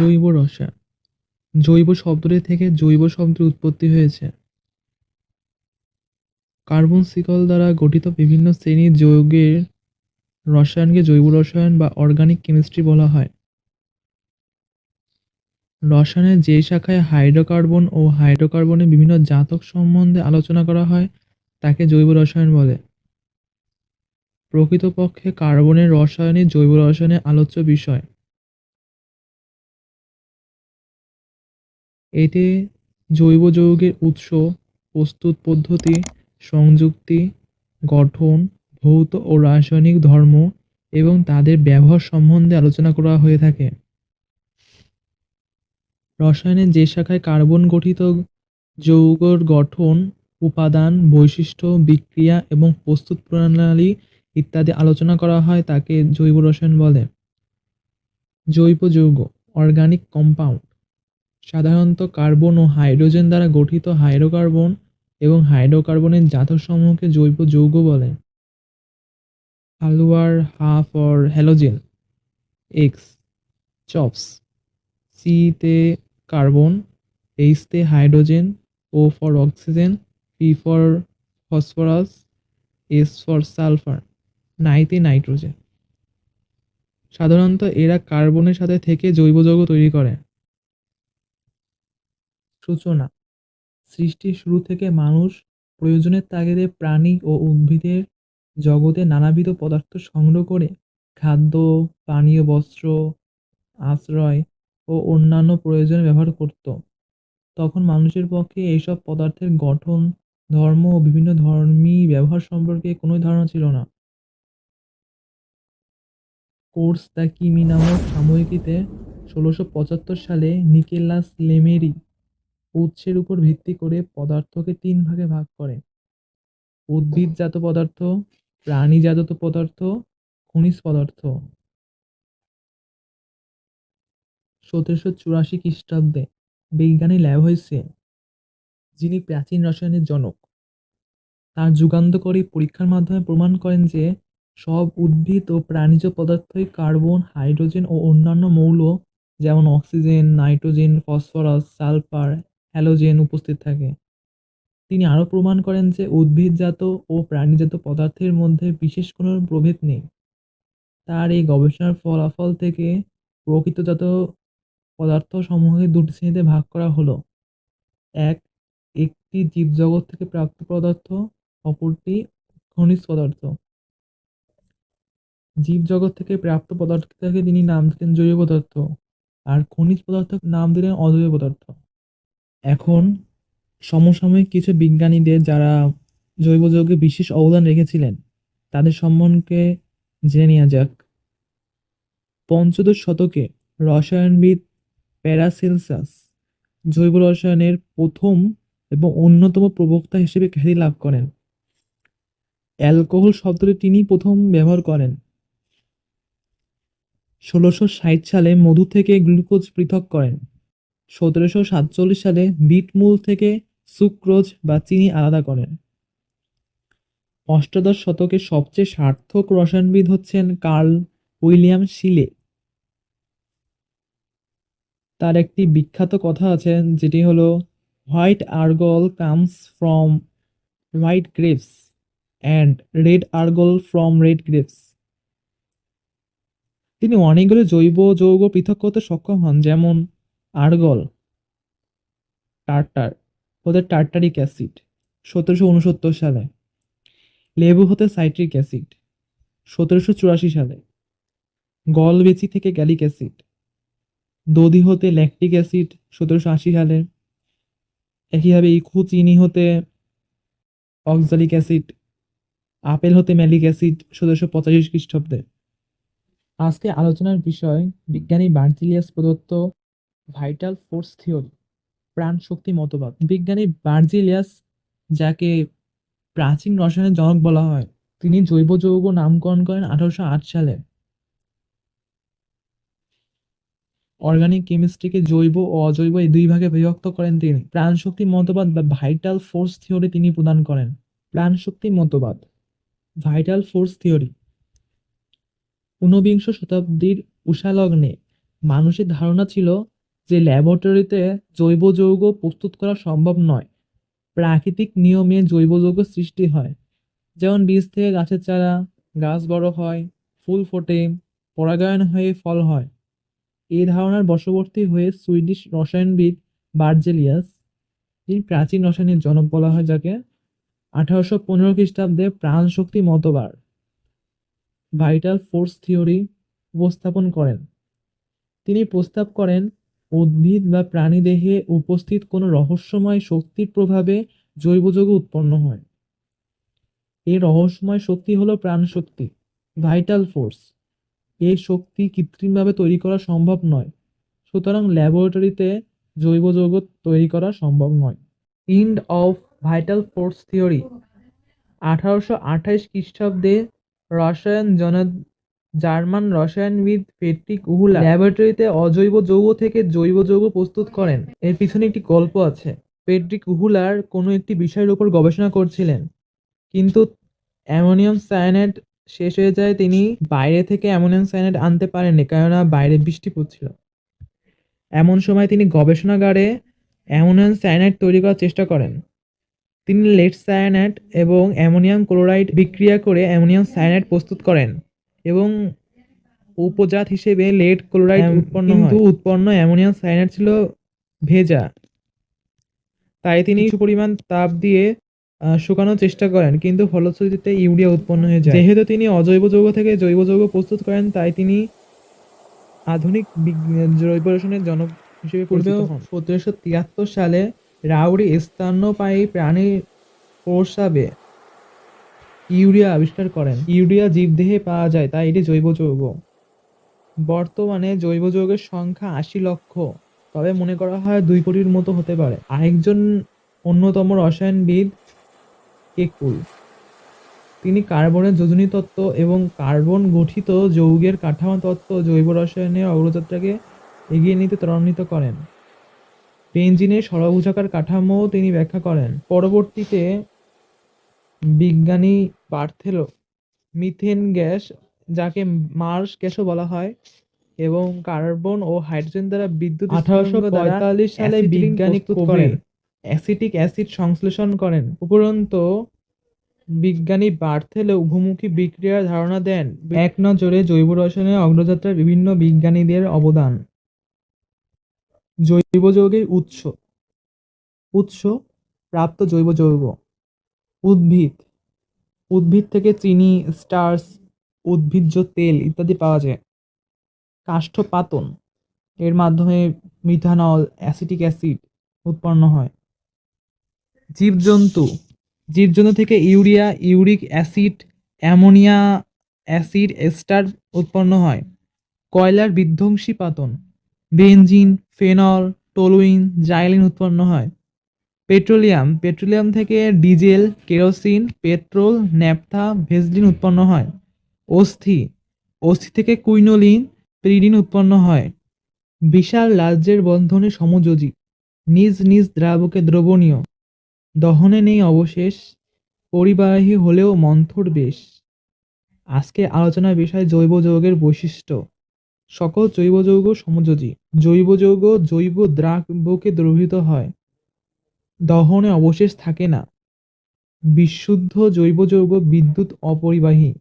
জৈব রসায়ন। জৈব শব্দটি থেকে জৈব শব্দের উৎপত্তি হয়েছে। কার্বন শিকল দ্বারা গঠিত বিভিন্ন শ্রেণির যৌগের রসায়নকে জৈব রসায়ন বা অর্গানিক কেমিস্ট্রি বলা হয়। রসায়নের যে শাখায় হাইড্রোকার্বন ও হাইড্রোকার্বনের বিভিন্ন জাতক সম্বন্ধে আলোচনা করা হয়, তাকে জৈব রসায়ন বলে। প্রকৃতপক্ষে কার্বনের রসায়নই জৈব রসায়নের আলোচ্য বিষয়। এতে জৈব যৌগের উৎস, প্রস্তুত পদ্ধতি, সংযুক্তি, গঠন, ভৌত ও রাসায়নিক ধর্ম এবং তাদের ব্যবহার সম্বন্ধে আলোচনা করা হয়ে থাকে। রসায়নের যে শাখায় কার্বন গঠিত যৌগর গঠন, উপাদান, বৈশিষ্ট্য, বিক্রিয়া এবং প্রস্তুত প্রণালী ইত্যাদি আলোচনা করা হয় তাকে জৈব রসায়ন বলে। জৈব যৌগ অর্গানিক কম্পাউন্ড সাধারণত কার্বন ও হাইড্রোজেন দ্বারা গঠিত হাইড্রোকার্বন এবং হাইড্রোকার্বনের জাতসমূহকে জৈব যৌগ বলে। হালুয়ার হাফ অর হ্যালোজেন এক্স চপস সিতে carbon এইচতে hydrogen O for oxygen P for phosphorus S for sulphur নাইতে nitrogen. সাধারণত এরা কার্বনের সাথে থেকে জৈব যৌগ তৈরি করে। সূচনা। সৃষ্টির শুরু থেকে মানুষ প্রয়োজনের তাগিদে প্রাণী ও উদ্ভিদের জগতে নানাবিধ পদার্থ সংগ্রহ করে খাদ্য, পানীয়, বস্ত্র, আশ্রয় ও অন্যান্য প্রয়োজনে ব্যবহার করত। তখন মানুষের পক্ষে এইসব পদার্থের গঠন, ধর্ম ও বিভিন্ন ধর্মী ব্যবহার সম্পর্কে কোনোই ধারণা ছিল না। কোর্স দ্য কিমি নামক সাময়িকীতে ষোলোশো পঁচাত্তর সালে নিকেলাস লেমেরি উৎসের উপর ভিত্তি করে পদার্থকে তিন ভাগে ভাগ করে। উদ্ভিদজাত পদার্থ, প্রাণীজাত পদার্থ, খনিজ পদার্থ। সতেরোশো চুরাশি খ্রিস্টাব্দে বিজ্ঞানী ল্যাভয়েসে যিনি প্রাচীন রসায়নের জনক। তার যুগান্তকারী পরীক্ষার মাধ্যমে প্রমাণ করেন যে সব উদ্ভিদ ও প্রাণীজ পদার্থই কার্বন, হাইড্রোজেন ও অন্যান্য মৌল, যেমন oxygen, nitrogen, phosphorus, sulphur halogen উপস্থিত থাকে। তিনি আরও প্রমাণ করেন যে উদ্ভিদজাত ও প্রাণীজাত পদার্থের মধ্যে বিশেষ কোনো প্রভেদ নেই। তার এই গবেষণার ফলাফল থেকে প্রকৃতজাত পদার্থ সমূহকে দুটি শ্রেণীতে ভাগ করা হলো। এক, একটি জীবজগৎ থেকে প্রাপ্ত পদার্থ, অপরটি খনিজ পদার্থ। জীবজগৎ থেকে প্রাপ্ত পদার্থকে তিনি নাম দিলেন জৈব পদার্থ, আর খনিজ পদার্থ নাম দিলেন অজৈব পদার্থ। এখন সমসাময়িক কিছু বিজ্ঞানীদের যারা জৈব যৌগে বিশেষ অবদান রেখেছিলেন, তাদের সম্বন্ধে জেনে নেওয়া যাক। পঞ্চদশ শতকে রসায়নবিদ প্যারাসেলসাস জৈব রসায়নের প্রথম এবং অন্যতম প্রবক্তা হিসেবে খ্যাতি লাভ করেন। অ্যালকোহল শব্দটি তিনি প্রথম ব্যবহার করেন। ষোলোশো ষাট সালে মধু থেকে গ্লুকোজ পৃথক করেন। সতেরোশো সাতচল্লিশ সালে বিট মূল থেকে সুক্রোজ বা চিনি আলাদা করেন। অষ্টাদশ শতকে সবচেয়ে সার্থক রসায়নবিদ হচ্ছেন কার্ল উইলিয়াম শিলে। তার একটি বিখ্যাত কথা আছে, যেটি হলো, white argol comes from white grapes and red argol from red grapes তিনি অনেকগুলো জৈব যৌগ পৃথক করতে সক্ষম হন, যেমন আর্গল, টার্টার হতে টার্টারিক অ্যাসিড, সতেরোশো উনসত্তর সালে। লেবু হতে সাইট্রিক অ্যাসিড, সতেরোশো চুরাশি সালে। গলবেচি থেকে গ্যালিক অ্যাসিড, দধি হতে ল্যাকটিক অ্যাসিড, সতেরোশো আশি সালে। একইভাবে ইখু চিনি হতে অক্সালিক অ্যাসিড, আপেল হতে ম্যালিক অ্যাসিড, সতেরোশো পঁচাশি খ্রিস্টাব্দে। আজকে আলোচনার বিষয় বিজ্ঞানী বার্জিলিয়াস প্রদত্ত ভাইটাল ফোর্স থিওরি প্রাণ শক্তি মতবাদ। বিজ্ঞানী বার্জিলিয়াস, যাকে প্রাচীন রসায়নের জনক বলা হয়, তিনি জৈব যৌগ নামকরণ করেন আঠারোশো আট সালে। অর্গানিক কেমিস্ট্রিকে জৈব ও অজৈব এই দুই ভাগে বিভক্ত করেন তিনি। প্রাণশক্তি মতবাদ বা ভাইটাল ফোর্স থিওরি তিনি প্রদান করেন। প্রাণশক্তি মতবাদ ভাইটাল ফোর্স থিওরি ঊনবিংশ শতাব্দীর উষালগ্নে মানুষের ধারণা ছিল যে ল্যাবরেটরিতে জৈব যৌগ প্রস্তুত করা সম্ভব নয়। প্রাকৃতিক নিয়মে জৈব যৌগ সৃষ্টি হয়। যেমন বীজ থেকে গাছের চারা, গাছ বড় হয়, ফুল ফোটে, পরাগায়ন হয়ে ফল হয়। এই ধারণার বশবর্তী হয়ে সুইডিশ রসায়নবিদ বার্জেলিয়াস, যিনি প্রাচীন রসায়নের জনক বলা হয়, যাকে আঠারোশো পনেরো খ্রিস্টাব্দে প্রাণশক্তি মতবার ভাইটাল ফোর্স থিওরি উপস্থাপন করেন। তিনি প্রস্তাব করেন উদ্ভিদ বা প্রাণীদেহে উপস্থিত কোনো রহস্যময় শক্তির প্রভাবে জৈব যৌগ উৎপন্ন হয়। এই রহস্যময় শক্তি হলো প্রাণশক্তি ভাইটাল ফোর্স এই শক্তি কৃত্রিমভাবে তৈরি করা সম্ভব নয়, সুতরাং ল্যাবরেটরিতে জৈব যৌগ তৈরি করা সম্ভব নয়। End of vital force theory আঠারোশো আঠাইশ খ্রিস্টাব্দে রসায়ন জন জার্মান রসায়নবিদ ফেডরিক উহুলা ল্যাবরেটরিতে অজৈব যৌগ থেকে জৈব যৌগ প্রস্তুত করেন। এর পিছনে একটি গল্প আছে। ফেডরিক উহুলার কোনো একটি বিষয়ের উপর গবেষণা করছিলেন, কিন্তু অ্যামোনিয়াম সায়ানাইড শেষ হয়ে যায় তিনি বাইরে থেকে অ্যামোনিয়াম সায়ানাইড আনতে পারেননি, কেননা বাইরে বৃষ্টি পড়ছিল। এমন সময় তিনি গবেষণাগারে অ্যামোনিয়াম সায়ানাইড তৈরি করার চেষ্টা করেন। তিনি লেড সায়ানাইড এবং অ্যামোনিয়াম ক্লোরাইড বিক্রিয়া করে অ্যামোনিয়াম সায়ানাইড প্রস্তুত করেন। এবং উপজাত হিসেবে লেড ক্লোরাইড উৎপন্ন কিন্তু উৎপন্ন অ্যামোনিয়াম সায়ানাইড ছিল ভেজা। তাই তিনি কিছু পরিমাণ তাপ দিয়ে শুকানোর চেষ্টা করেন কিন্তু ফলশ্রুতিতে ইউরিয়া উৎপন্ন হয়ে যায়। যেহেতু তিনি অজৈব যৌগ থেকে জৈব যৌগ প্রস্তুত করেন তাই তিনি আধুনিক জৈব রসায়নের জনক হিসেবে পরিচিত হন। সতেরোশো তিয়াত্তর সালে রাউরি স্তন্যপায়ী প্রাণী প্রস্রাবে ইউরিয়া আবিষ্কার করেন। ইউরিয়া জীবদেহে পাওয়া যায়, তাই এটি জৈব যৌগ। বর্তমানে জৈব যৌগের সংখ্যা আশি লক্ষ, তবে মনে করা হয় দুই কোটির মতো হতে পারে। আরেকজন অন্যতম রসায়নবিদ কেকুল। তিনি কার্বনের যোজনী তত্ত্ব এবং কার্বন গঠিত যৌগের কাঠামো তত্ত্ব জৈব রসায়নের অগ্রযাত্রাকে এগিয়ে নিতে ত্বরান্বিত করেন। বেঞ্জিনের ষড়ভুজাকার কাঠামো তিনি ব্যাখ্যা করেন। পরবর্তীতে বিজ্ঞানী বার্থেলো মিথেন গ্যাস যাকে মার্স গ্যাসও বলা হয় এবং কার্বন ও হাইড্রোজেন দ্বারা বিদ্যুৎ আঠারোশো পঁয়তাল্লিশ সালে বিজ্ঞানী করেন। অ্যাসিটিক অ্যাসিড সংশ্লেষণ করেন। উপরন্ত বিজ্ঞানী বার্থেলো উভমুখী বিক্রিয়ার ধারণা দেন। এক নজরে জৈব রসায়নের অগ্রযাত্রার বিভিন্ন বিজ্ঞানীদের অবদান। জৈব যৌগের উৎস। উৎস প্রাপ্ত জৈব যৌগ। উদ্ভিদ। উদ্ভিদ থেকে চিনি, স্টার্চ, উদ্ভিজ্জ তেল ইত্যাদি পাওয়া যায়। কাষ্ঠপাতন, এর মাধ্যমে মিথানল, অ্যাসিটিক অ্যাসিড উৎপন্ন হয়। জীবজন্তু জীবজন্তু থেকে urea, uric acid, ammonia acid, ester উৎপন্ন হয়। কয়লার বিধ্বংসী পাতন, বেনজিন, ফেনল, টলুইন, জাইলিন উৎপন্ন হয়। পেট্রোলিয়াম পেট্রোলিয়াম থেকে diesel, kerosene, petrol, naphtha vaseline উৎপন্ন হয়। অস্থি অস্থি থেকে কুইনোলিন পেরিডিন উৎপন্ন হয়। বিশাল রাজ্যের বন্ধনে সমযোজী, নিজ নিজ দ্রাবকে দ্রবণীয়। দহনে নেই অবশেষ, পরিবাহী হলেও মন্থর বেশ। আজকে আলোচনার বিষয় জৈব যৌগের বৈশিষ্ট্য। সকল জৈব যৌগ সমযোজী, জৈব যৌগ জৈব দ্রাবকে দ্রবীভূত হয়। দহনে অবশেষ থাকে না। বিশুদ্ধ জৈব যৌগ বিদ্যুৎ অপরিবাহী।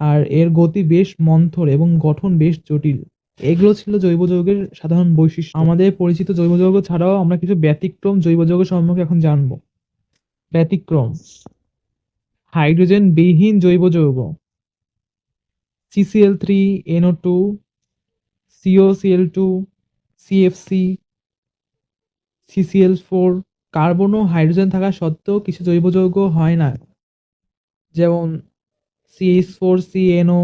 আর এর গতি বেশ মন্থর এবং গঠন বেশ জটিল। এগুলো ছিল জৈব যৌগের সাধারণ বৈশিষ্ট্য। আমাদের পরিচিত জৈব যৌগ ছাড়াও আমরা কিছু ব্যতিক্রম জৈব যৌগ সম্পর্কে এখন জানব। ব্যতিক্রম। হাইড্রোজেন বিহীন জৈব যৌগ CCl three NO two CO COCl two CFC CCl four carbon ও হাইড্রোজেন থাকা সত্ত্বেও কিছু জৈব যৌগ হয় না। যেমন CS four CNO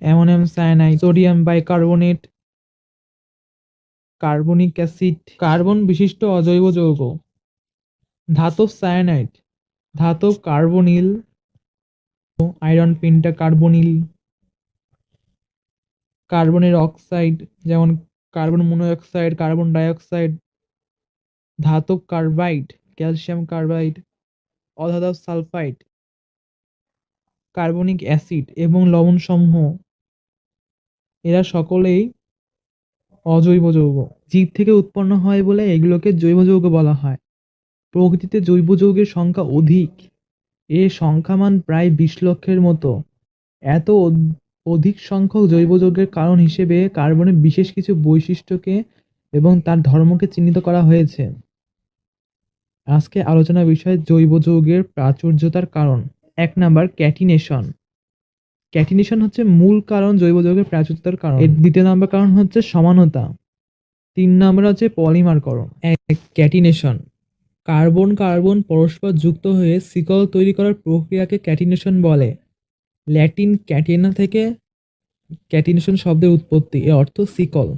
ammonium cyanide, sodium bicarbonate, carbonic acid, carbon বিশিষ্ট অজৈব যৌগ, ধাতব সায়ানাইড, ধাতব কার্বনিল, আয়রন পেন্টা কার্বনিল কার্বনের অক্সাইড, যেমন কার্বন মনোঅক্সাইড, কার্বন ডাইঅক্সাইড ধাতব কার্বাইড, ক্যালসিয়াম কার্বাইড, অধাতব সালফাইড, কার্বনিক অ্যাসিড এবং লবণসমূহ। এরা সকলেই অজৈব যৌগ। জীব থেকে উৎপন্ন হয় বলে এগুলোকে জৈব যৌগ বলা হয়। প্রকৃতিতে জৈব যৌগের সংখ্যা অধিক। এর সংখ্যামান প্রায় বিশ লক্ষের মতো। এত অধ- অধিক সংখ্যক জৈব যৌগের কারণ হিসেবে কার্বনের বিশেষ কিছু বৈশিষ্ট্যকে এবং তার ধর্মকে চিহ্নিত করা হয়েছে। আজকে আলোচনার বিষয় জৈব যৌগের প্রাচুর্যতার কারণ। এক নাম্বার, ক্যাটিনেশন। ক্যাটিনেশন হচ্ছে মূল কারণ জৈব যৌগের প্রাচুর্যতার কারণ। এর দ্বিতীয় নাম্বার কারণ হচ্ছে সমানতা। তিন নাম্বার হচ্ছে পলিমারকরণ। এক, ক্যাটিনেশন। কার্বন কার্বন পরস্পর যুক্ত হয়ে সিকল তৈরি করার প্রক্রিয়াকে ক্যাটিনেশন বলে। ল্যাটিন ক্যাটিনা থেকে ক্যাটিনেশন শব্দের উৎপত্তি, এর অর্থ সিকল।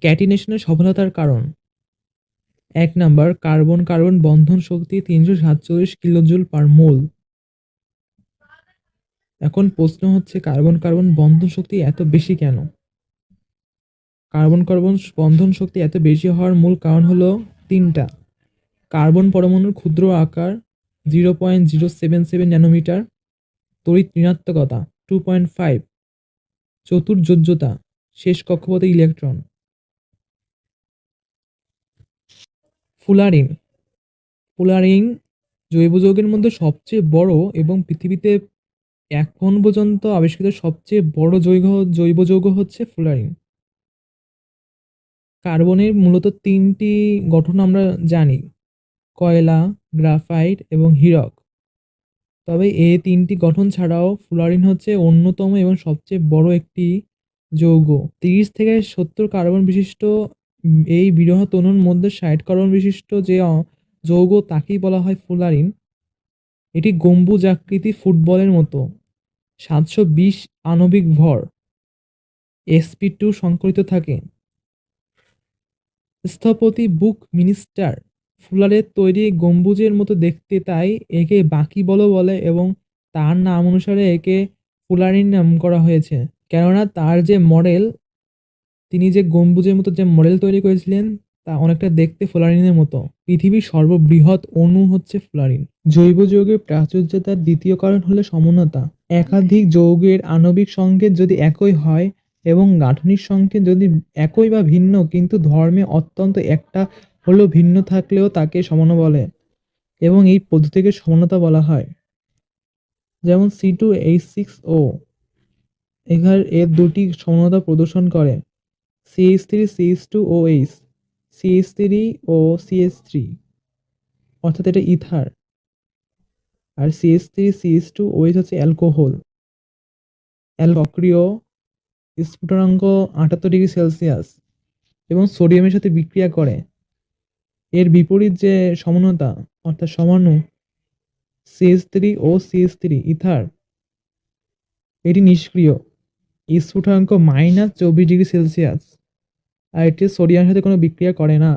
ক্যাটিনেশনের সফলতার কারণ। এক নাম্বার, কার্বন কার্বন বন্ধন শক্তি তিনশো সাতচল্লিশ কিলোজুল পার মোল। এখন প্রশ্ন হচ্ছে, কার্বন কার্বন বন্ধন শক্তি এত বেশি কেন? কার্বন কার্বন বন্ধন শক্তি এত বেশি হওয়ার মূল কারণ হলো তিনটা। কার্বন পরমাণুর ক্ষুদ্র আকার zero point zero seven seven nanometre, তড়িৎ ঋণাত্মকতা টু পয়েন্ট ফাইভ, চতুর্যোজ্যতা, শেষ কক্ষপথে ইলেকট্রন। ফুলারিন ফুলারিন জৈব যৌগের মধ্যে সবচেয়ে বড় এবং পৃথিবীতে এখন পর্যন্ত আবিষ্কৃত সবচেয়ে বড় জৈব জৈব যৌগ হচ্ছে ফুলারিন কার্বনের মূলত তিনটি গঠন আমরা জানি, কয়লা, গ্রাফাইট এবং হীরক। তবে এ তিনটি গঠন ছাড়াও ফুলারিন হচ্ছে অন্যতম এবং সবচেয়ে বড় একটি যৌগ। তিরিশ থেকে সত্তর কার্বন বিশিষ্ট এই বৃহৎ অণুর মধ্যে ষাট বিশিষ্ট যে যৌগ তাকেই বলা হয় ফুলারিন। এটি গম্বুজাকৃতি ফুটবলের মতো। সাতশো বিশ আণবিক ভর। এসপি টু সংকলিত থাকে। স্থপতি বুক মিনিস্টার। ফুলারের তৈরি গম্বুজের মতো দেখতে তাই একে বাকি বলো বলে এবং তার নাম অনুসারে একে ফুলারিন নাম করা হয়েছে। কেননা তার যে মডেল তিনি যে গম্বুজের মতো যে মডেল তৈরি করেছিলেন, তা অনেকটা দেখতে ফ্লোরিনের মতো। পৃথিবীর সর্ববৃহৎ অণু হচ্ছে ফুলারিন। জৈব যৌগের প্রাচুর্যতার দ্বিতীয় কারণ হলো সমনতা একাধিক যৌগের আণবিক সংকেত যদি একই হয় এবং গাঠনিক সংকেত যদি একই বা ভিন্ন, কিন্তু ধর্মে অত্যন্ত একটা হলেও ভিন্ন থাকলেও তাকে সমান বলে এবং এই পদ্ধতিকে সমানতা বলা হয়। যেমন C two H six O এখানে এর দুটি সমানতা প্রদর্শন করে। CH three CH two O H CH three O CS three অর্থাৎ এটা ইথার। আর CS three CS two OH হচ্ছে অ্যালকোহল। অ্যাল সক্রিয় স্ফুটনাঙ্ক আটাত্তর ডিগ্রি সেলসিয়াস এবং সোডিয়ামের সাথে বিক্রিয়া করে। এর বিপরীত যে সমানতা, অর্থাৎ সমাণু সিএস থ্রি ও সিএস থ্রি ইথার, এটি নিষ্ক্রিয়। স্ফুটনাঙ্ক মাইনাস চব্বিশ ডিগ্রি সেলসিয়াস। আর এটি সোডিয়ামের সাথে কোনো বিক্রিয়া করে না।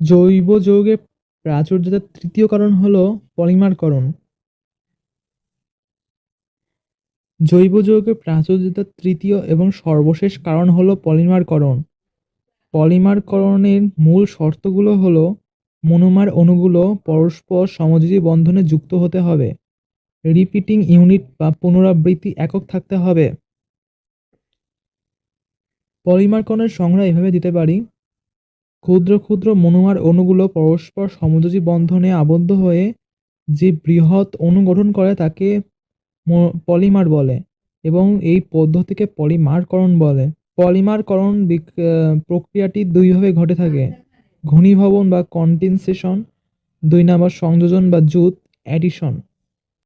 জৈব যৌগে প্রাচুর্যতার তৃতীয় কারণ হলো পলিমারকরণ। জৈব যৌগের প্রাচুর্যতার তৃতীয় এবং সর্বশেষ কারণ হলো পলিমারকরণ। পলিমারকরণের মূল শর্তগুলো হলো মনোমার অণুগুলো পরস্পর সমযোজী বন্ধনে যুক্ত হতে হবে। রিপিটিং ইউনিট বা পুনরাবৃত্তি একক থাকতে হবে। পলিমারকরণের সংজ্ঞা এভাবে দিতে পারি। ক্ষুদ্র ক্ষুদ্র মনোমার অণুগুলো পরস্পর সমযোজী বন্ধনে আবদ্ধ হয়ে যে বৃহৎ অণু গঠন করে তাকে পলিমার বলে এবং এই পদ্ধতিকে পলিমারকরণ বলে। পলিমারকরণ প্রক্রিয়াটি দুইভাবে ঘটে থাকে। ঘনীভবন বা কন্ডেনসেশন দুই নাম্বার সংযোজন বা জুত অ্যাডিশন